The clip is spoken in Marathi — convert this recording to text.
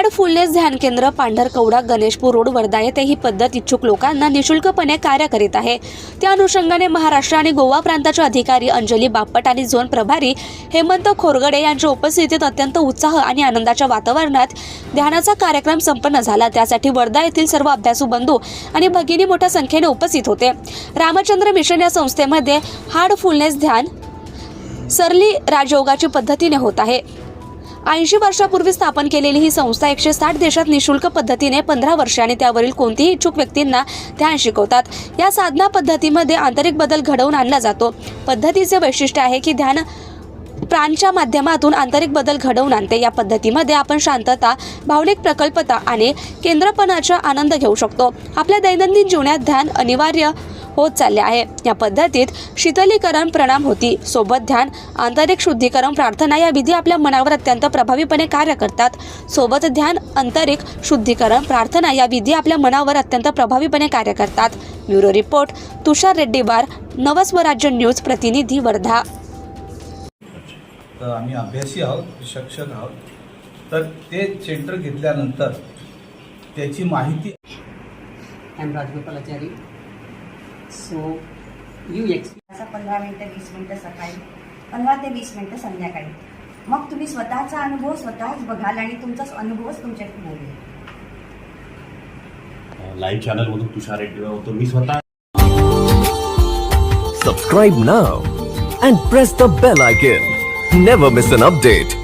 हार्ड फुलनेस ध्यान केंद्र पांढरकवडा गणेशपूर रोड वर्धा येथे ही पद्धत इच्छुक लोकांना निशुल्कपणे कार्य करीत आहे. त्या अनुषंगाने महाराष्ट्र आणि गोवा प्रांताचे अधिकारी अंजली बापट आणि झोन प्रभारी हेमंत खोरगडे यांच्या उपस्थितीत अत्यंत उत्साह आणि आनंदाच्या वातावरणात ध्यानाचा कार्यक्रम संपन्न झाला. त्यासाठी वर्धा येथील सर्व अभ्यासू बंधू आणि भगिनी मोठ्या संख्येने उपस्थित होते. रामचंद्र मिशन या संस्थेमध्ये हार्ड फुलनेस ध्यान सरली राजयोगाची पद्धतीने होत आहे. ऐंशी वर्षापूर्वी स्थापन केलेली ही संस्था एकशे साठ देशात निशुल्क पद्धतीने पंधरा वर्ष आणि त्यावरील कोणतीही इच्छुक व्यक्तींना ध्यान शिकवतात. या साधना पद्धतीमध्ये आंतरिक बदल घडवून आणला जातो. पद्धतीचे वैशिष्ट्य आहे की ध्यान प्राणच्या माध्यमातून आंतरिक बदल घडवून आणते. या पद्धतीमध्ये आपण शांतता भावनिक प्रकल्पता आणि केंद्रपणाचा आनंद घेऊ शकतो. आपल्या दैनंदिन जीवनात ध्यान अनिवार्य होत चालले आहे. या पद्धतीत शीतलीकरण प्रणाम होती. सोबत ध्यान आंतरिक शुद्धीकरण प्रार्थना या विधी आपल्या मनावर अत्यंत प्रभावीपणे कार्य करतात. सोबत ध्यान आंतरिक शुद्धीकरण प्रार्थना या विधी आपल्या मनावर अत्यंत प्रभावीपणे कार्य करतात. Bureau report Tushar Reddiwar Navswarajya news प्रतिनिधी वर्धा. तर आम्ही अभ्यासी आहोत शिक्षक आहोत. तर ते सेंटर घेतल्यानंतर त्याची माहिती I you explain. असं पंधरा मिनटं वीस मिनटं सकाळी पंधरा ते वीस मिनटं संध्याकाळी मग तुम्ही स्वतःचा अनुभव स्वतःच बघाल आणि तुमचा अनुभवच तुमच्याकडे बोलेल लाईव्ह चॅनलमधून तुषार रेड्डी होतो मी स्वतः Subscribe now and press the bell icon. Never miss an update.